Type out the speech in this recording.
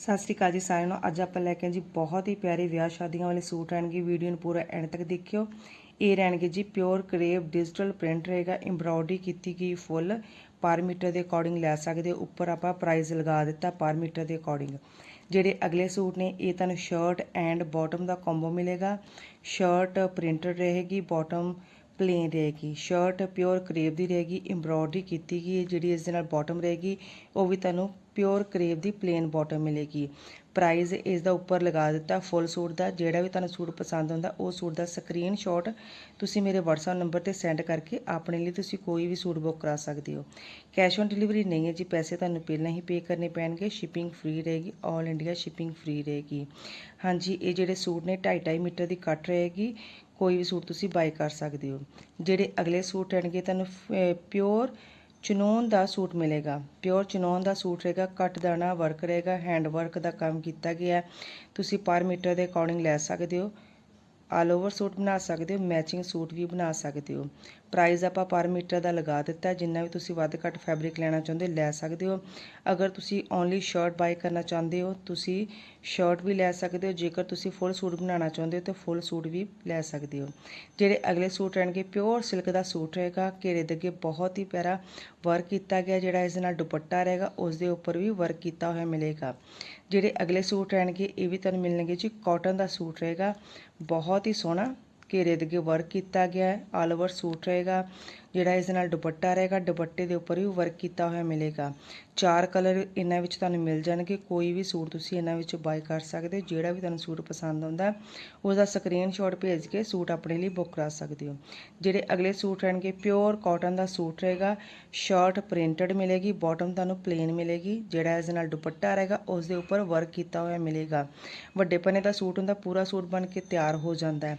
ਸਤਿ ਸ਼੍ਰੀ ਅਕਾਲ ਜੀ ਸਾਰਿਆਂ ਨੂੰ। ਅੱਜ ਆਪਾਂ ਲੈ ਕੇ ਆਏ ਜੀ ਬਹੁਤ ਹੀ ਪਿਆਰੇ ਵਿਆਹ ਸ਼ਾਦੀਆਂ ਵਾਲੇ ਸੂਟ ਰਹਿਣਗੇ। ਵੀਡੀਓ ਨੂੰ ਪੂਰਾ ਐਂਡ ਤੱਕ ਦੇਖਿਓ। ਇਹ ਰਹਿਣਗੇ ਜੀ ਪਿਓਰ ਕਰੇਵ ਡਿਜੀਟਲ ਪ੍ਰਿੰਟ ਰਹੇਗਾ ਐਮਬ੍ਰੋਇਡਰੀ ਕੀਤੀ ਗਈ ਫੁੱਲ ਪਰ ਮੀਟਰ ਦੇ ਅਕੋਰਡਿੰਗ ਲੈ ਸਕਦੇ ਹੋ। ਉੱਪਰ ਆਪਾਂ ਪ੍ਰਾਈਸ ਲਗਾ ਦਿੱਤਾ ਪਰ ਮੀਟਰ ਦੇ ਅਕੋਰਡਿੰਗ ਜਿਹੜੇ ਅਗਲੇ ਸੂਟ ਨੇ, ਇਹ ਤੁਹਾਨੂੰ ਸ਼ਰਟ ਐਂਡ ਬਾਟਮ ਦਾ ਕੰਬੋ ਮਿਲੇਗਾ। ਸ਼ਰਟ ਪ੍ਰਿੰਟਡ ਰਹੇਗੀ ਬਾਟਮ ਪਲੇਨ ਰਹੇਗੀ। ਸ਼ਰਟ ਪਿਓਰ ਕਰੇਵ ਦੀ ਰਹੇਗੀ ਐਮਬ੍ਰੋਇਡਰੀ ਕੀਤੀ ਗਈ ਜਿਹੜੀ ਇਸ ਦੇ ਨਾਲ ਬਾਟਮ ਰਹੇਗੀ। ਉਹ ਵੀ ਤੁਹਾਨੂੰ ਪਿਓਰ ਕਰੇਵ ਦੀ ਪਲੇਨ ਬਾਟਮ ਮਿਲੇਗੀ। ਪ੍ਰਾਈਸ ਇਸ ਦਾ ਉੱਪਰ ਲਗਾ ਦਿੱਤਾ ਫੁੱਲ ਸੂਟ ਦਾ। ਜਿਹੜਾ ਵੀ ਤੁਹਾਨੂੰ ਸੂਟ ਪਸੰਦ ਹੁੰਦਾ ਉਹ ਸੂਟ ਦਾ ਸਕਰੀਨਸ਼ਾਟ ਤੁਸੀਂ ਮੇਰੇ WhatsApp ਨੰਬਰ ਤੇ ਸੈਂਡ ਕਰਕੇ ਆਪਣੇ ਲਈ ਤੁਸੀਂ ਕੋਈ ਵੀ ਸੂਟ ਬੁੱਕ ਕਰਾ ਸਕਦੇ ਹੋ। ਕੈਸ਼ ਔਨ ਡਿਲੀਵਰੀ ਨਹੀਂ ਹੈ ਜੀ, ਪੈਸੇ ਤੁਹਾਨੂੰ ਪਹਿਲਾਂ ਹੀ ਪੇ ਕਰਨੇ ਪੈਣਗੇ। ਸ਼ਿਪਿੰਗ ਫ੍ਰੀ ਰਹੇਗੀ 올 ਇੰਡੀਆ ਸ਼ਿਪਿੰਗ ਫ੍ਰੀ ਰਹੇਗੀ। ਹਾਂਜੀ, ਇਹ ਜਿਹੜੇ ਸੂਟ ਨੇ 2.5 ਮੀਟਰ ਦੀ ਕੱਟ ਰਹੇਗੀ। ਕੋਈ ਵੀ ਸੂਟ ਤੁਸੀਂ ਬਾਈ ਕਰ ਸਕਦੇ ਹੋ। ਜਿਹੜੇ ਅਗਲੇ ਸੂਟ ਰਹਿਣਗੇ, ਤੁਹਾਨੂੰ ਪਿਓਰ ਚਨੋਨ ਦਾ ਸੂਟ ਮਿਲੇਗਾ। ਪਿਓਰ ਚਨੋਨ ਦਾ ਸੂਟ ਰਹੇਗਾ, ਕੱਟ ਦਾਣਾ, ਵਰਕ ਰਹੇਗਾ ਹੈਂਡ ਵਰਕ ਦਾ ਕੰਮ ਕੀਤਾ ਗਿਆ ਤੁਸੀਂ ਪਰ ਮੀਟਰ ਦੇ ਅਕੋਰਡਿੰਗ ਲੈ ਸਕਦੇ ਹੋ। ਆਲ ਓਵਰ ਸੂਟ ਬਣਾ ਸਕਦੇ ਹੋ, ਮੈਚਿੰਗ ਸੂਟ ਵੀ ਬਣਾ ਸਕਦੇ ਹੋ। ਪ੍ਰਾਈਸ ਆਪਾਂ ਪਰ ਮੀਟਰ ਦਾ ਲਗਾ ਦਿੱਤਾ, ਜਿੰਨਾ ਵੀ ਤੁਸੀਂ ਵੱਧ ਘੱਟ ਫੈਬਰਿਕ ਲੈਣਾ ਚਾਹੁੰਦੇ ਲੈ ਸਕਦੇ ਹੋ। ਅਗਰ ਤੁਸੀਂ ਓਨਲੀ ਸ਼ਰਟ ਬਾਈ ਕਰਨਾ ਚਾਹੁੰਦੇ ਹੋ, ਤੁਸੀਂ ਸ਼ਰਟ ਵੀ ਲੈ ਸਕਦੇ ਹੋ। ਜੇਕਰ ਤੁਸੀਂ ਫੁੱਲ ਸੂਟ ਬਣਾਉਣਾ ਚਾਹੁੰਦੇ ਹੋ, ਤਾਂ ਫੁੱਲ ਸੂਟ ਵੀ ਲੈ ਸਕਦੇ ਹੋ। ਜਿਹੜੇ ਅਗਲੇ ਸੂਟ ਰਹਿਣਗੇ, ਪਿਓਰ ਸਿਲਕ ਦਾ ਸੂਟ ਰਹੇਗਾ। ਘੇਰੇ ਦੇ ਅੱਗੇ ਬਹੁਤ ਹੀ ਪਿਆਰਾ ਵਰਕ ਕੀਤਾ ਗਿਆ, ਜਿਹੜਾ ਇਸ ਦੇ ਨਾਲ ਦੁਪੱਟਾ ਰਹੇਗਾ ਉਸ ਦੇ ਉੱਪਰ ਵੀ ਵਰਕ ਕੀਤਾ ਹੋਇਆ ਮਿਲੇਗਾ। ਜਿਹੜੇ ਅਗਲੇ ਸੂਟ ਰਹਿਣਗੇ, ਇਹ ਵੀ ਤੁਹਾਨੂੰ ਮਿਲਣਗੇ ਜੀ। ਕਾਟਨ ਦਾ ਸੂਟ ਰਹੇਗਾ। ਬਹੁਤ ਹੀ ਸੋਹਣਾ ਘੇਰੇ ਦੇ ਅੱਗੇ ਵਰਕ ਕੀਤਾ ਗਿਆ ਹੈ। ਆਲ ਓਵਰ ਸੂਟ ਰਹੇਗਾ। ਜਿਹੜਾ ਇਸ ਦੇ ਨਾਲ ਦੁਪੱਟਾ ਰਹੇਗਾ, ਦੁਪੱਟੇ ਦੇ ਉੱਪਰ ਵੀ ਵਰਕ ਕੀਤਾ ਹੋਇਆ ਮਿਲੇਗਾ। ਚਾਰ ਕਲਰ ਇਹਨਾਂ ਵਿੱਚ ਤੁਹਾਨੂੰ ਮਿਲ ਜਾਣਗੇ। ਕੋਈ ਵੀ ਸੂਟ ਤੁਸੀਂ ਇਹਨਾਂ ਵਿੱਚ ਬਾਈ ਕਰ ਸਕਦੇ ਹੋ। ਜਿਹੜਾ ਵੀ ਤੁਹਾਨੂੰ ਸੂਟ ਪਸੰਦ ਆਉਂਦਾ ਉਸ ਦਾ ਸਕਰੀਨਸ਼ਾਟ ਭੇਜ ਕੇ ਸੂਟ ਆਪਣੇ ਲਈ ਬੁੱਕ ਕਰਾ ਸਕਦੇ ਹੋ। ਜਿਹੜੇ ਅਗਲੇ ਸੂਟ ਰਹਿਣਗੇ ਪਿਓਰ ਕਾਟਨ ਦਾ ਸੂਟ ਰਹੇਗਾ। ਸ਼ਰਟ ਪ੍ਰਿੰਟਡ ਮਿਲੇਗੀ ਬਾਟਮ ਤੁਹਾਨੂੰ ਪਲੇਨ ਮਿਲੇਗੀ। ਜਿਹੜਾ ਇਸ ਦੇ ਨਾਲ ਦੁਪੱਟਾ ਰਹੇਗਾ ਉਸ ਦੇ ਉੱਪਰ ਵਰਕ ਕੀਤਾ ਹੋਇਆ ਮਿਲੇਗਾ। ਵੱਡੇ ਪੰਨੇ ਦਾ ਸੂਟ ਹੁੰਦਾ, ਪੂਰਾ ਸੂਟ ਬਣ ਕੇ ਤਿਆਰ ਹੋ ਜਾਂਦਾ ਹੈ।